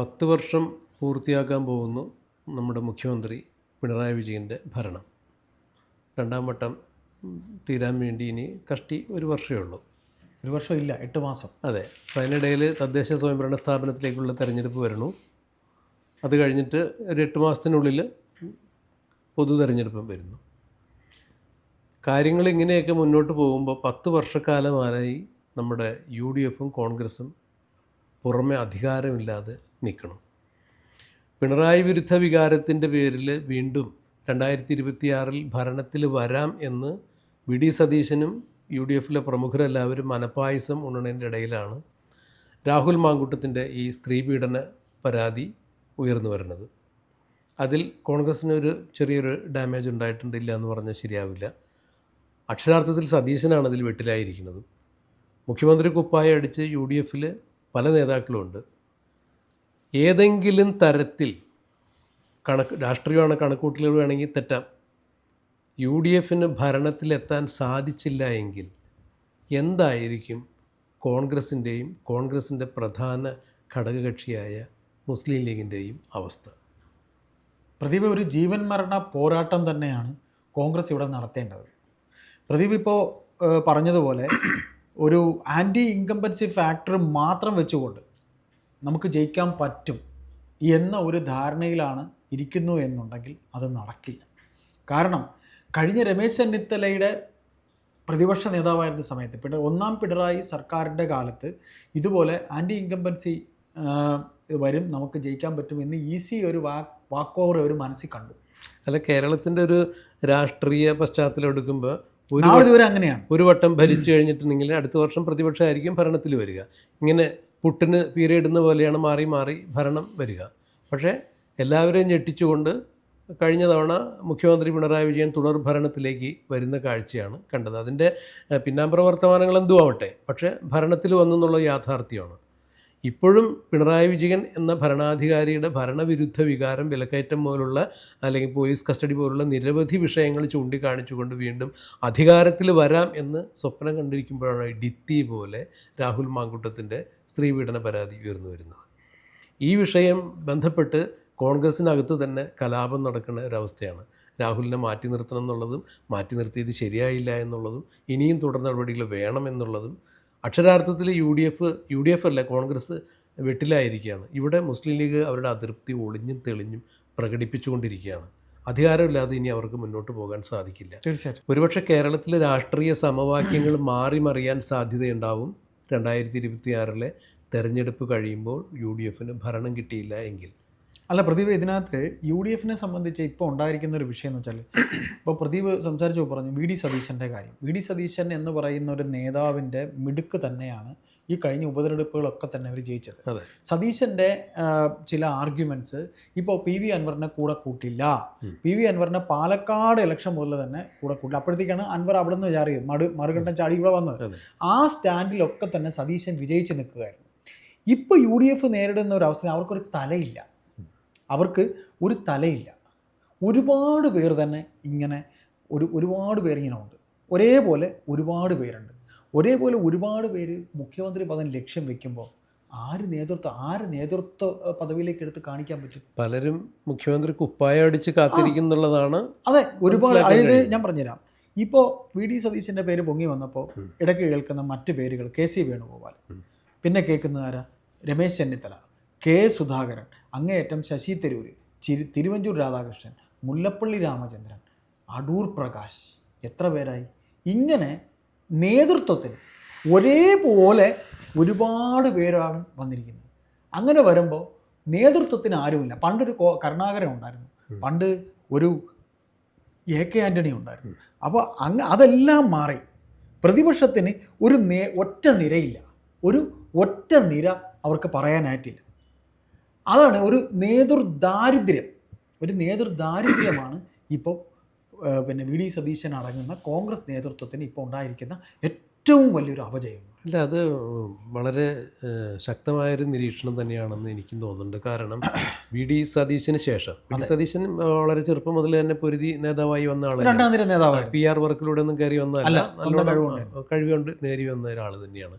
പത്ത് വർഷം പൂർത്തിയാക്കാൻ പോകുന്നു നമ്മുടെ മുഖ്യമന്ത്രി പിണറായി വിജയന്റെ ഭരണം. രണ്ടാം വട്ടം തീരാൻ വേണ്ടി ഇനി കഷ്ടി ഒരു വർഷമേ ഉള്ളൂ. ഒരു വർഷം ഇല്ല എട്ട് മാസം. അതെ അതിനിടയിൽ തദ്ദേശ സ്വയംഭരണ സ്ഥാപനത്തിലേക്കുള്ള തെരഞ്ഞെടുപ്പ് വരണു അത് കഴിഞ്ഞിട്ട് ഒരു എട്ട് മാസത്തിനുള്ളിൽ പൊതു തെരഞ്ഞെടുപ്പും വരുന്നു. കാര്യങ്ങൾ ഇങ്ങനെയൊക്കെ മുന്നോട്ട് പോകുമ്പോൾ പത്ത് വർഷക്കാലമായി നമ്മുടെ യു ഡി എഫും കോൺഗ്രസും പുറമെ അധികാരമില്ലാതെ നിൽക്കണം. പിണറായി വിരുദ്ധ വികാരത്തിന്റെ പേരിൽ വീണ്ടും രണ്ടായിരത്തി ഇരുപത്തിയാറിൽ ഭരണത്തിൽ വരാം എന്ന് വി ഡി സതീശനും യു ഡി എഫിലെ പ്രമുഖരെല്ലാവരും മനപ്പായസം ഉണ്ണണേന്റെ ഇടയിലാണ് രാഹുൽ മാങ്കുട്ടത്തിന്റെ ഈ സ്ത്രീപീഡന പരാതി ഉയർന്നു വരുന്നത്. അതിൽ കോൺഗ്രസ്സിന് ഒരു ചെറിയൊരു ഡാമേജ് ഉണ്ടായിട്ടുണ്ടില്ല എന്ന് പറഞ്ഞാൽ ശരിയാവില്ല. അക്ഷരാർത്ഥത്തിൽ സതീശനാണ് അതിൽ വെട്ടിലായിരിക്കുന്നത്. മുഖ്യമന്ത്രി കുപ്പായ അടിച്ച് യു ഡി എഫിൽ പല നേതാക്കളുമുണ്ട് ഏതെങ്കിലും തരത്തിൽ കണക്ക് രാഷ്ട്രീയമാണ് കണക്കൂട്ടലുകൾ വേണമെങ്കിൽ തെറ്റാം. യു ഡി എഫിന് ഭരണത്തിലെത്താൻ സാധിച്ചില്ല എങ്കിൽ എന്തായിരിക്കും കോൺഗ്രസിന്റെയും കോൺഗ്രസിന്റെ പ്രധാന ഘടകകക്ഷിയായ മുസ്ലിം ലീഗിന്റെയും അവസ്ഥ? പ്രദീപ് ഒരു ജീവൻ മരണ പോരാട്ടം തന്നെയാണ് കോൺഗ്രസ് ഇവിടെ നടത്തേണ്ടത്. പ്രദീപ് ഇപ്പോൾ പറഞ്ഞതുപോലെ ഒരു ആന്റി ഇൻകമ്പൻസി ഫാക്ടർ മാത്രം വെച്ചുകൊണ്ട് നമുക്ക് ജയിക്കാൻ പറ്റും എന്ന ഒരു ധാരണയിലാണ് ഇരിക്കുന്നു എന്നുണ്ടെങ്കിൽ അത് നടക്കില്ല. കാരണം കഴിഞ്ഞ രമേശ് ചെന്നിത്തലയുടെ പ്രതിപക്ഷ നേതാവായിരുന്ന സമയത്ത് പിണ ഒന്നാം പിണറായി സർക്കാരിന്റെ കാലത്ത് ഇതുപോലെ ആന്റി ഇൻകംബൻസി വരും നമുക്ക് ജയിക്കാൻ പറ്റും എന്ന് ഈസി ഒരു വാക്ക് വാക്ക് ഓവർ അവർ മനസ്സിൽ കണ്ടു. അല്ല കേരളത്തിന്റെ ഒരു രാഷ്ട്രീയ പശ്ചാത്തലം എടുക്കുമ്പോൾ ഒരു അങ്ങനെയാണ്. ഒരു വട്ടം ഭരിച്ചു കഴിഞ്ഞിട്ടുണ്ടെങ്കിൽ അടുത്ത വർഷം പ്രതിപക്ഷമായിരിക്കും ഭരണത്തിൽ വരിക. ഇങ്ങനെ പുട്ടിന് പീരിയിടുന്ന പോലെയാണ് മാറി മാറി ഭരണം വരിക. പക്ഷേ എല്ലാവരെയും ഞെട്ടിച്ചുകൊണ്ട് കഴിഞ്ഞ തവണ മുഖ്യമന്ത്രി പിണറായി വിജയൻ തുടർ ഭരണത്തിലേക്ക് വരുന്ന കാഴ്ചയാണ് കണ്ടത്. അതിന്റെ പിന്നാമ്പുറ വർത്തമാനങ്ങൾ എന്തുമാവട്ടെ പക്ഷേ ഭരണത്തിൽ വന്നെന്നുള്ള യാഥാർത്ഥ്യമാണ്. ഇപ്പോഴും പിണറായി വിജയൻ എന്ന ഭരണാധികാരിയുടെ ഭരണവിരുദ്ധ വികാരം വിലക്കയറ്റം പോലുള്ള അല്ലെങ്കിൽ പോലീസ് കസ്റ്റഡി പോലുള്ള നിരവധി വിഷയങ്ങൾ ചൂണ്ടിക്കാണിച്ചുകൊണ്ട് വീണ്ടും അധികാരത്തിൽ വരാം എന്ന് സ്വപ്നം കണ്ടിരിക്കുമ്പോഴാണ് ഡിത്തി പോലെ രാഹുൽ മാങ്കുട്ടത്തിന്റെ സ്ത്രീപീഡന പരാതി ഉയർന്നു വരുന്നത്. ഈ വിഷയം ബന്ധപ്പെട്ട് കോൺഗ്രസ്സിനകത്ത് തന്നെ കലാപം നടക്കുന്ന ഒരവസ്ഥയാണ്. രാഹുലിനെ മാറ്റി നിർത്തണം എന്നുള്ളതും മാറ്റി നിർത്തിയത് ശരിയായില്ല എന്നുള്ളതും ഇനിയും തുടർ നടപടികൾ വേണം എന്നുള്ളതും അക്ഷരാർത്ഥത്തിൽ U D F U D F അല്ല കോൺഗ്രസ് വെട്ടിലായിരിക്കുകയാണ്. ഇവിടെ മുസ്ലിം ലീഗ് അവരുടെ അതൃപ്തി ഒളിഞ്ഞും തെളിഞ്ഞും പ്രകടിപ്പിച്ചുകൊണ്ടിരിക്കുകയാണ്. അധികാരമില്ലാതെ ഇനി അവർക്ക് മുന്നോട്ട് പോകാൻ സാധിക്കില്ല. തീർച്ചയായിട്ടും. ഒരുപക്ഷെ കേരളത്തിലെ രാഷ്ട്രീയ സമവാക്യങ്ങൾ മാറി മറിയാൻ സാധ്യതയുണ്ടാവും. രണ്ടായിരത്തി ഇരുപത്തിയാറിലെ തെരഞ്ഞെടുപ്പ് കഴിയുമ്പോൾ യു ഡി എഫിന് ഭരണം കിട്ടിയില്ല എങ്കിൽ അല്ല പ്രദീപ് ഇതിനകത്ത് യു ഡി എഫിനെ സംബന്ധിച്ച് ഇപ്പോൾ ഉണ്ടായിരിക്കുന്ന ഒരു വിഷയം എന്ന് വെച്ചാൽ ഇപ്പോൾ പ്രദീപ് സംസാരിച്ചു പറഞ്ഞു വി ഡി സതീശന്റെ കാര്യം. വി ഡി സതീശൻ എന്ന് പറയുന്ന ഒരു നേതാവിന്റെ മിടുക്ക് തന്നെയാണ് ഈ കഴിഞ്ഞ ഉപതെരഞ്ഞെടുപ്പുകളൊക്കെ തന്നെ അവർ ജയിച്ചത്. സതീശന്റെ ചില ആർഗ്യുമെന്റ്സ് ഇപ്പോൾ പി വി അൻവറിനെ കൂടെ കൂട്ടില്ല. പി വി അൻവറിനെ പാലക്കാട് ഇലക്ഷൻ മുതൽ തന്നെ കൂടെ കൂട്ടില്ല. അപ്പോഴത്തേക്കാണ് അൻവർ അവിടെ നിന്ന് വിചാറിയത് മടു മറുകണ്ഠം ചാടി ഇവിടെ വന്നത്. ആ സ്റ്റാൻഡിലൊക്കെ തന്നെ സതീശൻ വിജയിച്ച് നിൽക്കുകയായിരുന്നു. ഇപ്പോൾ യു ഡി എഫ് നേരിടുന്ന ഒരു അവസ്ഥ അവർക്കൊരു തലയില്ല. അവർക്ക് ഒരു തലയില്ല. ഒരുപാട് പേർ തന്നെ ഇങ്ങനെ ഒരു ഒരുപാട് പേർ ഇങ്ങനെ ഉണ്ട് ഒരേപോലെ ഒരുപാട് പേരുണ്ട്. ഒരേപോലെ ഒരുപാട് പേര് മുഖ്യമന്ത്രി പദം ലക്ഷ്യം വെക്കുമ്പോൾ ആര് നേതൃത്വം ആര് നേതൃത്വ പദവിയിലേക്ക് എടുത്ത് കാണിക്കാൻ പറ്റും? പലരും മുഖ്യമന്ത്രി കുപ്പായ അടിച്ച് കാത്തിരിക്കുന്നുള്ളതാണ് അതെ ഒരുപാട്. അതായത് ഞാൻ പറഞ്ഞുതരാം. ഇപ്പോൾ വി. ഡി. സതീശന്റെ പേര് പൊങ്ങി വന്നപ്പോൾ. ഇടയ്ക്ക് കേൾക്കുന്ന മറ്റ് പേരുകൾ കെ. സി. വേണുഗോപാൽ. പിന്നെ കേൾക്കുന്നതാരാ രമേശ് ചെന്നിത്തല. കെ സുധാകരൻ അങ്ങേയറ്റം ശശി തരൂര് ചിരി തിരുവഞ്ചൂർ രാധാകൃഷ്ണൻ മുല്ലപ്പള്ളി രാമചന്ദ്രൻ അടൂർ പ്രകാശ്. എത്ര പേരായി? ഇങ്ങനെ നേതൃത്വത്തിൽ ഒരേപോലെ ഒരുപാട് പേരാണ് വന്നിരിക്കുന്നത്. അങ്ങനെ വരുമ്പോൾ നേതൃത്വത്തിന് ആരുമില്ല. പണ്ടൊരു കോ- കരുണാകരൻ ഉണ്ടായിരുന്നു. പണ്ട് ഒരു എ കെ ആന്റണി ഉണ്ടായിരുന്നു. അപ്പോൾ അങ്ങ് അതെല്ലാം മാറി. പ്രതിപക്ഷത്തിന് ഒരു നേ ഒറ്റ നിരയില്ല. ഒരു ഒറ്റ നിര അവർക്ക് പറയാനായിട്ടില്ല. അതാണ് ഒരു നേതൃദാരിദ്ര്യം. ഒരു നേതൃദാരിദ്ര്യമാണ് ഇപ്പോൾ പിന്നെ വി ഡി സതീശൻ അടങ്ങുന്ന കോൺഗ്രസ് നേതൃത്വത്തിന് ഇപ്പോൾ ഉണ്ടായിരിക്കുന്ന ഏറ്റവും വലിയൊരു അപജയം. അല്ല അത് വളരെ ശക്തമായൊരു നിരീക്ഷണം തന്നെയാണെന്ന് എനിക്കും തോന്നുന്നുണ്ട്. കാരണം വി ഡി സതീശന് ശേഷം വി ഡി സതീശൻ വളരെ ചെറുപ്പം മുതൽ തന്നെ പൊരുതി നേതാവായി വന്ന ആളാണ് പി ആർ വർക്കിലൂടെ ഒന്നും കയറി വന്നതല്ല. നല്ലോണം കഴിവുകൊണ്ട് നേരി വന്ന ഒരാൾ തന്നെയാണ്.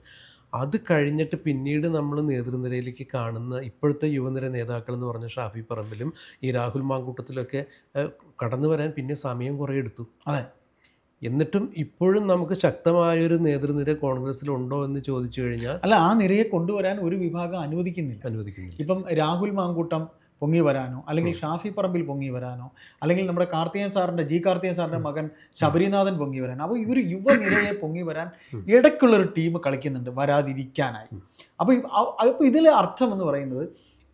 അത് കഴിഞ്ഞിട്ട് പിന്നീട് നമ്മൾ നേതൃനിരയിലേക്ക് കാണുന്ന ഇപ്പോഴത്തെ യുവനിര നേതാക്കൾ എന്ന് പറഞ്ഞ ഷാഫി പറമ്പിലും ഈ രാഹുൽ മാങ്കൂട്ടത്തിലൊക്കെ കടന്നു വരാൻ പിന്നെ സമയം കുറേ എടുത്തു. അതെ. എന്നിട്ടും ഇപ്പോഴും നമുക്ക് ശക്തമായൊരു നേതൃനിര കോൺഗ്രസിൽ ഉണ്ടോ എന്ന് ചോദിച്ചു കഴിഞ്ഞാൽ അല്ല ആ നിരയെ കൊണ്ടുവരാൻ ഒരു വിഭാഗം അനുവദിക്കുന്നില്ല. അനുവദിക്കുന്നില്ല. ഇപ്പം രാഹുൽ മാങ്കൂട്ടം പൊങ്ങി വരാനോ അല്ലെങ്കിൽ ഷാഫി പറമ്പിൽ പൊങ്ങി വരാനോ അല്ലെങ്കിൽ നമ്മുടെ കാർത്തികൻ സാറിന്റെ ജി കാർത്തികൻ സാറിന്റെ മകൻ ശബരിനാഥൻ പൊങ്ങി വരാൻ അപ്പോൾ ഇവർ യുവനിരയെ പൊങ്ങി വരാൻ ഇടയ്ക്കുള്ളൊരു ടീം കളിക്കുന്നുണ്ട് വരാതിരിക്കാനായി. അപ്പോൾ അപ്പോൾ ഇതിലെ അർത്ഥം എന്ന് പറയുന്നത്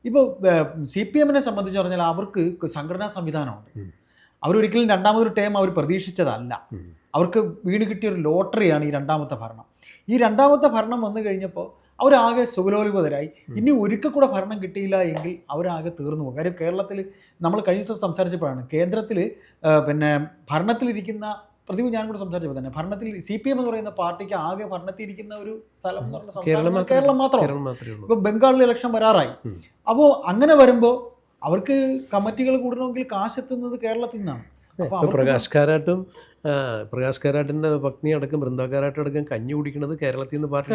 ഇപ്പോൾ സി പി എമ്മിനെ സംബന്ധിച്ച് പറഞ്ഞാൽ അവർക്ക് സംഘടനാ സംവിധാനമുണ്ട്. അവരൊരിക്കലും രണ്ടാമതൊരു ടേം അവർ പ്രതീക്ഷിച്ചതല്ല. അവർക്ക് വീണ് കിട്ടിയ ഒരു ലോട്ടറിയാണ് ഈ രണ്ടാമത്തെ ഭരണം. ഈ രണ്ടാമത്തെ ഭരണം വന്നു കഴിഞ്ഞപ്പോൾ അവരാകെ സുഖലോലുപതരായി ഇനി ഒരിക്കൽ കൂടെ ഭരണം കിട്ടിയില്ല എങ്കിൽ അവരാകെ തീർന്നു പോകും. കാര്യം കേരളത്തിൽ നമ്മൾ കഴിഞ്ഞ ദിവസം സംസാരിച്ചപ്പോഴാണ് കേന്ദ്രത്തിൽ പിന്നെ ഭരണത്തിലിരിക്കുന്ന പ്രതിഭ ഞാൻ കൂടെ സംസാരിച്ചപ്പോൾ തന്നെ ഭരണത്തിൽ സി പി എം എന്ന് പറയുന്ന പാർട്ടിക്ക് ആകെ ഭരണത്തിരിക്കുന്ന ഒരു സ്ഥലം കേരളം കേരളം മാത്രം കേരളം മാത്രമേ ഉള്ളൂ. ഇപ്പൊ ബംഗാളിൽ ഇലക്ഷൻ വരാറായി. അപ്പോൾ അങ്ങനെ വരുമ്പോൾ അവർക്ക് കമ്മിറ്റികൾ കൂടണമെങ്കിൽ കാശ് എത്തുന്നത് കേരളത്തിൽ നിന്നാണ്. പ്രകാശ് കാരാട്ടും പ്രകാശ് കാരാട്ടിന്റെ പത്നി അടക്കം ബൃന്ദ കാരാട്ടും അടക്കം കഞ്ഞി കുടിക്കുന്നത് കേരളത്തിൽ നിന്ന് പാർട്ടി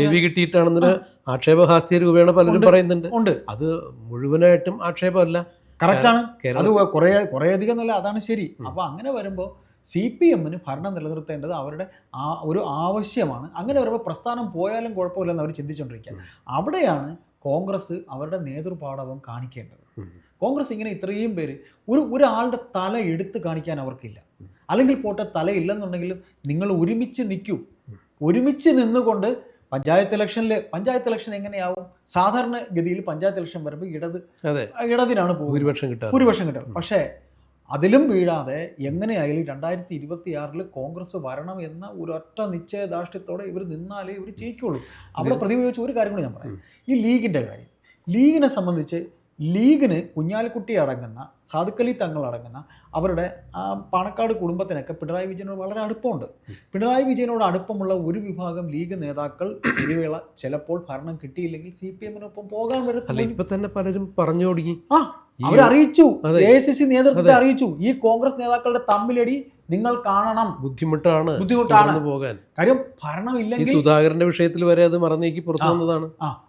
ലവി കിട്ടിയിട്ടാണെന്നൊരു ആക്ഷേപഹാസ്യ രൂപേണ പലരും പറയുന്നുണ്ട്. ഉണ്ട്. അത് മുഴുവനായിട്ടും ആക്ഷേപമല്ല. കറക്റ്റാണ് അത് കുറേ കുറേ അധികം എന്നല്ല അതാണ് ശരി. അപ്പോൾ അങ്ങനെ വരുമ്പോൾ സി പി എമ്മിന് ഭരണം നിലനിർത്തേണ്ടത് അവരുടെ ആ ഒരു ആവശ്യമാണ്. അങ്ങനെ വരുമ്പോൾ പ്രസ്ഥാനം പോയാലും കുഴപ്പമില്ലെന്ന് അവർ ചിന്തിച്ചുകൊണ്ടിരിക്കുക അവിടെയാണ് കോൺഗ്രസ് അവരുടെ നേതൃപാടവം കാണിക്കേണ്ടത്. കോൺഗ്രസ് ഇങ്ങനെ ഇത്രയും പേര് ഒരു ഒരാളുടെ തല എടുത്ത് കാണിക്കാൻ അവർക്കില്ല. അല്ലെങ്കിൽ പോട്ടെ തലയില്ലെന്നുണ്ടെങ്കിലും നിങ്ങൾ ഒരുമിച്ച് നിൽക്കൂ. ഒരുമിച്ച് നിന്നുകൊണ്ട് പഞ്ചായത്ത് ഇലക്ഷനിൽ പഞ്ചായത്ത് ഇലക്ഷൻ എങ്ങനെയാവും? സാധാരണ ഗതിയിൽ പഞ്ചായത്ത് ഇലക്ഷൻ വരുമ്പോൾ ഇടത് ഇടതിനാണ് ഭൂരിപക്ഷം കിട്ടുക ഭൂരിപക്ഷം കിട്ടുക പക്ഷേ അതിലും വീഴാതെ എങ്ങനെയായാലും രണ്ടായിരത്തി ഇരുപത്തി ആറിൽ കോൺഗ്രസ് വരണം എന്ന ഒരൊറ്റ നിശ്ചയദാർഷ്ട്യത്തോടെ ഇവർ നിന്നാലേ ഇവർ ജയിക്കുള്ളൂ. അവിടെ പ്രതിപയോഗിച്ച ഒരു കാര്യം കൂടി ഞാൻ പറയാം. ഈ ലീഗിന്റെ കാര്യം. ലീഗിനെ സംബന്ധിച്ച് ലീഗിന് കുഞ്ഞാലിക്കുട്ടി അടങ്ങുന്ന സാധുക്കലി തങ്ങൾ അടങ്ങുന്ന അവരുടെ ആ പാണക്കാട് കുടുംബത്തിനൊക്കെ പിണറായി വിജയനോട് വളരെ അടുപ്പമുണ്ട്. പിണറായി വിജയനോട് അടുപ്പമുള്ള ഒരു വിഭാഗം ലീഗ് നേതാക്കൾ ഒരു വേള ചിലപ്പോൾ ഭരണം കിട്ടിയില്ലെങ്കിൽ സി പി എമ്മിനൊപ്പം പോകാൻ വരത്തില്ല ഇപ്പൊ തന്നെ പലരും പറഞ്ഞു തുടങ്ങി. ആ അവരറിയിച്ചു. എ എ സി സി നേതൃത്വത്തെ അറിയിച്ചു. ഈ കോൺഗ്രസ് നേതാക്കളുടെ തമ്മിലടി നിങ്ങൾ കാണണം. ബുദ്ധിമുട്ടാണ് ബുദ്ധിമുട്ടാണ്. പോകാൻ. കാര്യം ഭരണമില്ലെങ്കിൽ സുധാകരന്റെ വിഷയത്തിൽ വരെ അത് മറന്നേക്ക് പുറത്തു വന്നതാണ്.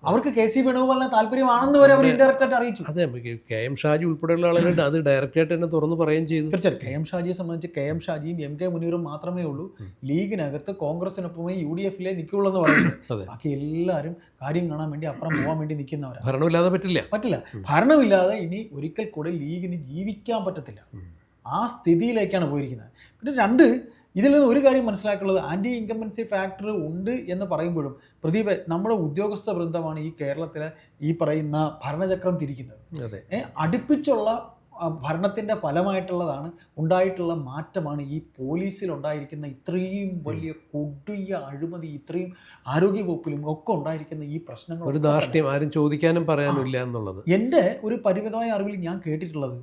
അവർക്ക് കെ സി വേണുഗോപാലിനെ താല്പര്യമാണെന്ന് വരെ അവർ ഇൻഡയറക്റ്റ് ആയിട്ട് അറിയിച്ചു. അതെ കെ എം ഷാജി ഉൾപ്പെടെയുള്ള ആളുകളുണ്ട് അത് ഡയറക്റ്റ് ആയിട്ട് തന്നെ തുറന്നു പറയുകയും ചെയ്തു. തീർച്ചയായും കെ എം ഷാജിയെ സംബന്ധിച്ച് കെ എം ഷാജിയും എം കെ മുനീറും മാത്രമേ ഉള്ളൂ. ലീഗിനകത്ത് കോൺഗ്രസിനൊപ്പമേ യു ഡി എഫിലെ നിൽക്കുള്ളൂ എന്ന് പറയുന്നത് ബാക്കി എല്ലാവരും കാര്യം കാണാൻ വേണ്ടി അപ്പുറം പോകാൻ വേണ്ടി നിൽക്കുന്നവരാണ് ഭരണമില്ലാതെ പറ്റില്ല. പറ്റില്ല. ഭരണമില്ലാതെ ഇനി ഒരിക്കൽ കൂടെ ലീഗിന് ജീവിക്കാൻ പറ്റത്തില്ല. ആ സ്ഥിതിയിലേക്കാണ് പോയിരിക്കുന്നത്. പിന്നെ രണ്ട് ഇതിൽ നിന്ന് ഒരു കാര്യം മനസ്സിലാക്കുള്ളത് ആന്റി ഇൻകമ്പൻസി ഫാക്ടർ ഉണ്ട് എന്ന് പറയുമ്പോഴും പ്രദീപ് നമ്മുടെ ഉദ്യോഗസ്ഥ വൃന്ദമാണ് ഈ കേരളത്തിലെ ഈ പറയുന്ന ഭരണചക്രം തിരിക്കുന്നത്. അടുപ്പിച്ചുള്ള ഭരണത്തിന്റെ ഫലമായിട്ടുള്ളതാണ് ഉണ്ടായിട്ടുള്ള മാറ്റമാണ് ഈ പോലീസിൽ ഉണ്ടായിരിക്കുന്ന ഇത്രയും വലിയ കൊടിയ അഴിമതി ഇത്രയും ആരോഗ്യവകുപ്പിലും ഒക്കെ ഉണ്ടായിരിക്കുന്ന ഈ പ്രശ്നങ്ങൾ ഒരു ധാർഷ്ട്യം ആരും ചോദിക്കാനും പറയാനില്ല എന്നുള്ളത്. എന്റെ ഒരു പരിമിതമായ അറിവിൽ ഞാൻ കേട്ടിട്ടുള്ളത്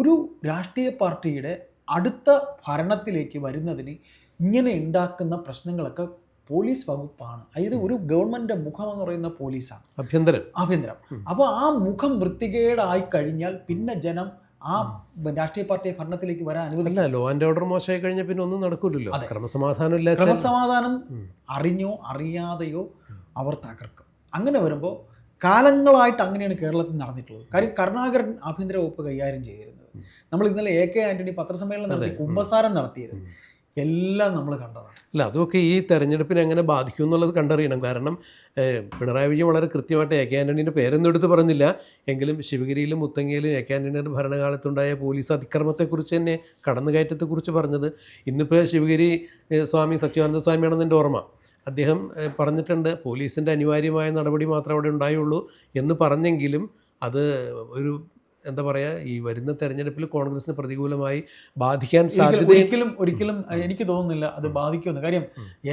ഒരു രാഷ്ട്രീയ പാർട്ടിയുടെ അടുത്ത ഭരണത്തിലേക്ക് വരുന്നതിന് ഇങ്ങനെ ഉണ്ടാക്കുന്ന പ്രശ്നങ്ങളൊക്കെ പോലീസ് വകുപ്പാണ്. അതായത് ഒരു ഗവൺമെന്റ് മുഖം എന്ന് പറയുന്ന പോലീസാണ്. ആഭ്യന്തരം ആഭ്യന്തരം അപ്പോൾ ആ മുഖം വൃത്തികേടായി കഴിഞ്ഞാൽ പിന്നെ ജനം ആ രാഷ്ട്രീയ പാർട്ടിയെ ഭരണത്തിലേക്ക് വരാൻ അനുവദിക്കില്ല ലോ ആൻഡ് ഓർഡർ മോശമായി കഴിഞ്ഞാൽ പിന്നെ ഒന്നും നടക്കില്ലല്ലോ. ക്രമസമാധാനം ഇല്ല ക്രമസമാധാനം. അറിഞ്ഞോ അറിയാതെയോ അവർ തകർക്കും. അങ്ങനെ വരുമ്പോൾ കാലങ്ങളായിട്ട് അങ്ങനെയാണ് കേരളത്തിൽ നടന്നിട്ടുള്ളത്. കാര്യം കരുണാകരൻ ആഭ്യന്തര വകുപ്പ് കൈകാര്യം ചെയ്തിരുന്നത്. നമ്മൾ ഇന്നലെ എ കെ ആന്റണി പത്രസമ്മേളനം നടത്തി കുമ്പസാരം നടത്തിയത്. എല്ലാം നമ്മൾ കണ്ടതാണ്. അല്ല അതൊക്കെ ഈ തെരഞ്ഞെടുപ്പിനെ എങ്ങനെ ബാധിക്കും എന്നുള്ളത് കണ്ടറിയണം. കാരണം പിണറായി വിജയൻ വളരെ കൃത്യമായിട്ട് എ കെ ആന്റണീന്റെ പേരൊന്നും എടുത്ത് പറഞ്ഞില്ല. എങ്കിലും ശിവഗിരിയിലും മുത്തങ്ങയിലും എ കെ ആന്റണിയുടെ ഭരണകാലത്തുണ്ടായ പോലീസ് അതിക്രമത്തെക്കുറിച്ച് തന്നെ കടന്നുകയറ്റത്തെക്കുറിച്ച് പറഞ്ഞത് ഇന്നിപ്പോൾ ശിവഗിരി സ്വാമി സച്ചിദാനന്ദ സ്വാമിയാണെന്ന് എന്റെ ഓർമ്മ. അദ്ദേഹം പറഞ്ഞിട്ടുണ്ട് പോലീസിന്റെ അനിവാര്യമായ നടപടി മാത്രമേ അവിടെ ഉണ്ടായുള്ളൂ എന്ന് പറഞ്ഞെങ്കിലും അത് ഒരു എന്താ പറയുക ഈ വരുന്ന തെരഞ്ഞെടുപ്പിൽ കോൺഗ്രസിന് പ്രതികൂലമായി ബാധിക്കാൻ സാധ്യത ഒരിക്കലും ഒരിക്കലും എനിക്ക് തോന്നുന്നില്ല അത് ബാധിക്കുമെന്ന്. കാര്യം.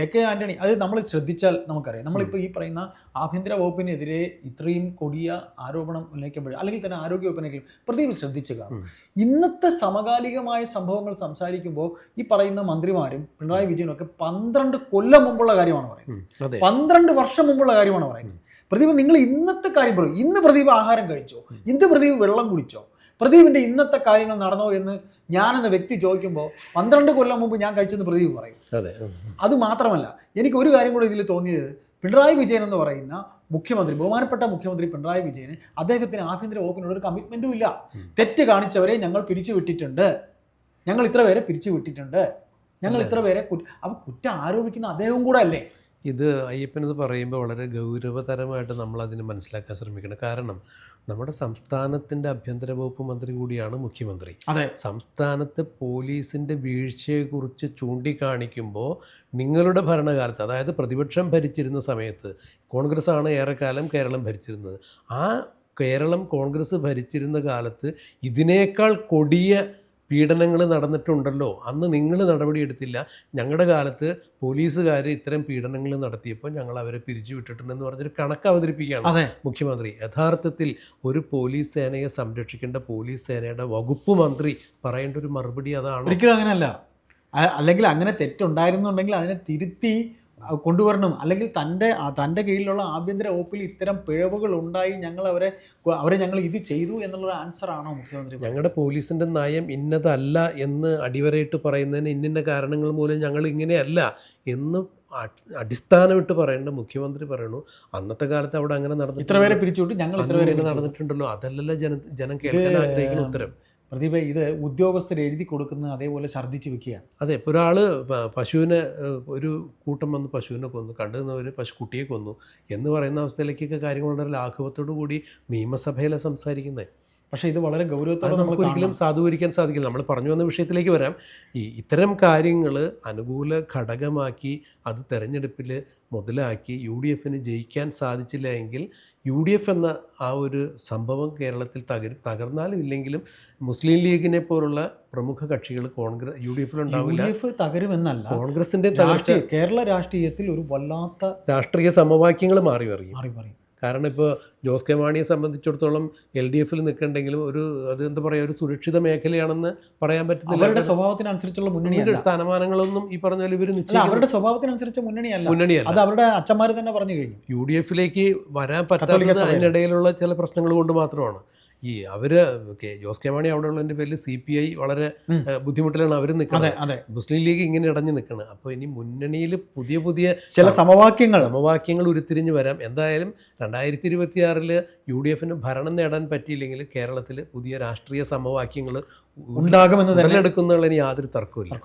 എ കെ ആന്റണി അത് നമ്മൾ ശ്രദ്ധിച്ചാൽ നമുക്കറിയാം. നമ്മളിപ്പോൾ ഈ പറയുന്ന ആഭ്യന്തര വകുപ്പിനെതിരെ ഇത്രയും കൊടിയ ആരോപണം ഉന്നയിക്കുമ്പോൾ അല്ലെങ്കിൽ തന്നെ ആരോഗ്യ വകുപ്പിനെങ്കിലും പ്രത്യേകം ശ്രദ്ധിച്ചു കാണും. ഇന്നത്തെ സമകാലികമായ സംഭവങ്ങൾ സംസാരിക്കുമ്പോൾ ഈ പറയുന്ന മന്ത്രിമാരും പിണറായി വിജയനും ഒക്കെ പന്ത്രണ്ട് കൊല്ലം മുമ്പുള്ള കാര്യമാണ് പറയുന്നത്. പന്ത്രണ്ട് വർഷം മുമ്പുള്ള കാര്യമാണ് പറയുന്നത്. പ്രദീപ് നിങ്ങൾ ഇന്നത്തെ കാര്യം പറയും. ഇന്ന് പ്രദീപ് ആഹാരം കഴിച്ചോ. ഇന്ന് പ്രദീപ് വെള്ളം കുടിച്ചോ. പ്രദീപിന്റെ ഇന്നത്തെ കാര്യങ്ങൾ നടന്നോ എന്ന് ഞാനെന്ന വ്യക്തി ചോദിക്കുമ്പോൾ പന്ത്രണ്ട് കൊല്ലം മുമ്പ് ഞാൻ കഴിച്ചെന്ന് പ്രദീപ് പറയും. അതെ അത് മാത്രമല്ല എനിക്ക് ഒരു കാര്യം കൂടെ ഇതിൽ തോന്നിയത് പിണറായി വിജയൻ എന്ന് പറയുന്ന മുഖ്യമന്ത്രി ബഹുമാനപ്പെട്ട മുഖ്യമന്ത്രി പിണറായി വിജയന് അദ്ദേഹത്തിന് ആഭ്യന്തര വകുപ്പിനോട് ഒരു കമ്മിറ്റ്മെന്റും ഇല്ല. തെറ്റ് കാണിച്ചവരെ ഞങ്ങൾ പിരിച്ചു വിട്ടിട്ടുണ്ട് ഞങ്ങൾ ഇത്ര പേരെ പിരിച്ചു വിട്ടിട്ടുണ്ട് ഞങ്ങൾ ഇത്ര പേരെ കുറ്റ അപ്പം കുറ്റം ആരോപിക്കുന്ന അദ്ദേഹവും കൂടെ അല്ലേ? ഇത് അയ്യപ്പനത് പറയുമ്പോൾ വളരെ ഗൗരവതരമായിട്ട് നമ്മൾ അതിനെ മനസ്സിലാക്കാൻ ശ്രമിക്കണം. കാരണം നമ്മുടെ സംസ്ഥാനത്തിന്റെ ആഭ്യന്തര വകുപ്പ് മന്ത്രി കൂടിയാണ് മുഖ്യമന്ത്രി. അതെ. സംസ്ഥാനത്ത് പോലീസിന്റെ വീഴ്ചയെക്കുറിച്ച് ചൂണ്ടിക്കാണിക്കുമ്പോൾ നിങ്ങളുടെ ഭരണകാലത്ത് അതായത് പ്രതിപക്ഷം ഭരിച്ചിരുന്ന സമയത്ത് കോൺഗ്രസ് ആണ് ഏറെക്കാലം കേരളം ഭരിച്ചിരുന്നത്. ആ കേരളം കോൺഗ്രസ് ഭരിച്ചിരുന്ന കാലത്ത് ഇതിനേക്കാൾ കൊടിയ പീഡനങ്ങൾ നടന്നിട്ടുണ്ടല്ലോ. അന്ന് നിങ്ങൾ നടപടിയെടുത്തില്ല. ഞങ്ങളുടെ കാലത്ത് പോലീസുകാർ ഇത്തരം പീഡനങ്ങൾ നടത്തിയപ്പോൾ ഞങ്ങൾ അവരെ പിരിച്ചു വിട്ടിട്ടുണ്ടെന്ന് പറഞ്ഞൊരു കണക്ക് അവതരിപ്പിക്കുകയാണ്. മുഖ്യമന്ത്രി യഥാർത്ഥത്തിൽ ഒരു പോലീസ് സേനയെ സംരക്ഷിക്കേണ്ട പോലീസ് സേനയുടെ വകുപ്പ് മന്ത്രി പറയേണ്ട ഒരു മറുപടി അതാണ്. ഒരിക്കലും അങ്ങനെയല്ല അല്ലെങ്കിൽ അങ്ങനെ തെറ്റുണ്ടായിരുന്നുണ്ടെങ്കിൽ അതിനെ തിരുത്തി കൊണ്ടുവരണം. അല്ലെങ്കിൽ തന്റെ തന്റെ കീഴിലുള്ള ആഭ്യന്തര വകുപ്പിൽ ഇത്തരം പിഴവുകൾ ഉണ്ടായി ഞങ്ങൾ അവരെ അവരെ ഞങ്ങൾ ഇത് ചെയ്തു എന്നുള്ള ആൻസർ ആണോ മുഖ്യമന്ത്രി? ഞങ്ങളുടെ പോലീസിന്റെ നയം ഇന്നതല്ല എന്ന് അടിവരയിട്ട് പറയുന്നതിന് ഇന്നിന്ന കാരണങ്ങൾ മൂലം ഞങ്ങൾ ഇങ്ങനെയല്ല എന്ന് അടിസ്ഥാനമിട്ട് പറയേണ്ട മുഖ്യമന്ത്രി പറയണു. അന്നത്തെ കാലത്ത് അവിടെ അങ്ങനെ നടന്നു ഇത്ര പേരെ പിരിച്ചുവിട്ട് ഞങ്ങൾ ഇത്ര പേരെ. നടന്നിട്ടുണ്ടല്ലോ. അതല്ലല്ലോ ജന ജനം കേൾക്കാൻ ആഗ്രഹിക്കുന്ന ഉത്തരം. പ്രതിഭ ഇത് ഉദ്യോഗസ്ഥർ എഴുതി കൊടുക്കുന്നത് അതേപോലെ ഛർദ്ദിച്ച് വെക്കുകയാണ്. അതെ ഇപ്പോൾ ഒരാൾ പശുവിനെ ഒരു കൂട്ടം വന്ന് പശുവിനെ കൊന്നു കണ്ടുനിന്നവർ പശുക്കുട്ടിയെ കൊന്നു എന്ന് പറയുന്ന അവസ്ഥയിലേക്കൊക്കെ കാര്യങ്ങൾ വളരെ ലാഘവത്തോടു കൂടി നിയമസഭയിലെ സംസാരിക്കുന്നത് പക്ഷേ ഇത് വളരെ ഗൗരവത്തോടെ നമുക്ക് ഒരിക്കലും സാധൂകരിക്കാൻ സാധിക്കില്ല. നമ്മൾ പറഞ്ഞു വന്ന വിഷയത്തിലേക്ക് വരാം. ഈ ഇത്തരം കാര്യങ്ങൾ അനുകൂല ഘടകമാക്കി അത് തെരഞ്ഞെടുപ്പിൽ മുതലാക്കി യു ഡി എഫിന് ജയിക്കാൻ സാധിച്ചില്ല എങ്കിൽ യു ഡി എഫ് എന്ന ആ ഒരു സംഭവം കേരളത്തിൽ തകർ തകർന്നാലും ഇല്ലെങ്കിലും മുസ്ലിം ലീഗിനെ പോലുള്ള പ്രമുഖ കക്ഷികൾ കോൺഗ്രസ് യു ഡി എഫിൽ ഉണ്ടാവില്ല യു ഡി എഫ് തകരുമെന്നല്ല കോൺഗ്രസിന്റെ കേരള രാഷ്ട്രീയത്തിൽ ഒരു വല്ലാത്ത രാഷ്ട്രീയ സമവാക്യങ്ങൾ മാറി മറിയും. മാറി മാറി കാരണം ഇപ്പോൾ ജോസ് കെ മാണിയെ സംബന്ധിച്ചിടത്തോളം എൽ ഡി എഫിൽ നിൽക്കണ്ടെങ്കിലും ഒരു അത് എന്താ പറയുക ഒരു സുരക്ഷിത മേഖലയാണെന്ന് പറയാൻ പറ്റുന്നില്ല അവരുടെ സ്വഭാവത്തിനനുസരിച്ചുള്ള മുന്നണി സ്ഥാനമാനങ്ങളൊന്നും ഈ പറഞ്ഞ പോലെ ഇവർ അല്ല നിശ്ചയിക്കുന്ന അവരുടെ സ്വഭാവത്തിനനുസരിച്ച് മുന്നണിയല്ല. മുന്നണിയല്ല. അത് അവരുടെ അച്ഛന്മാർ തന്നെ പറഞ്ഞു കഴിഞ്ഞു. യു ഡി എഫിലേക്ക് വരാൻ പറ്റാത്തത് അതിനിടയിലുള്ള ചില പ്രശ്നങ്ങൾ കൊണ്ട് മാത്രമാണ്. ഈ അവർ ജോസ് കെ മാണി അവിടെ ഉള്ളതിന്റെ പേരിൽ സി പി ഐ വളരെ. ബുദ്ധിമുട്ടിലാണ് അവർ നിൽക്കുന്നത് മുസ്ലിം ലീഗ് ഇങ്ങനെ ഇടഞ്ഞു നിൽക്കുന്നത് അപ്പോൾ ഇനി മുന്നണിയിൽ പുതിയ പുതിയ ചില സമവാക്യങ്ങൾ. സമവാക്യങ്ങൾ ഉരുത്തിരിഞ്ഞ് വരാം. എന്തായാലും രണ്ടായിരത്തി ഇരുപത്തി ആറിൽ യു ഡി എഫിന് ഭരണം നേടാൻ പറ്റിയില്ലെങ്കിൽ കേരളത്തിൽ പുതിയ രാഷ്ട്രീയ സമവാക്യങ്ങൾ ഉണ്ടാകുമെന്ന് തന്നെ ഉടലെടുക്കുന്നുള്ളതിന് യാതൊരു തർക്കമില്ല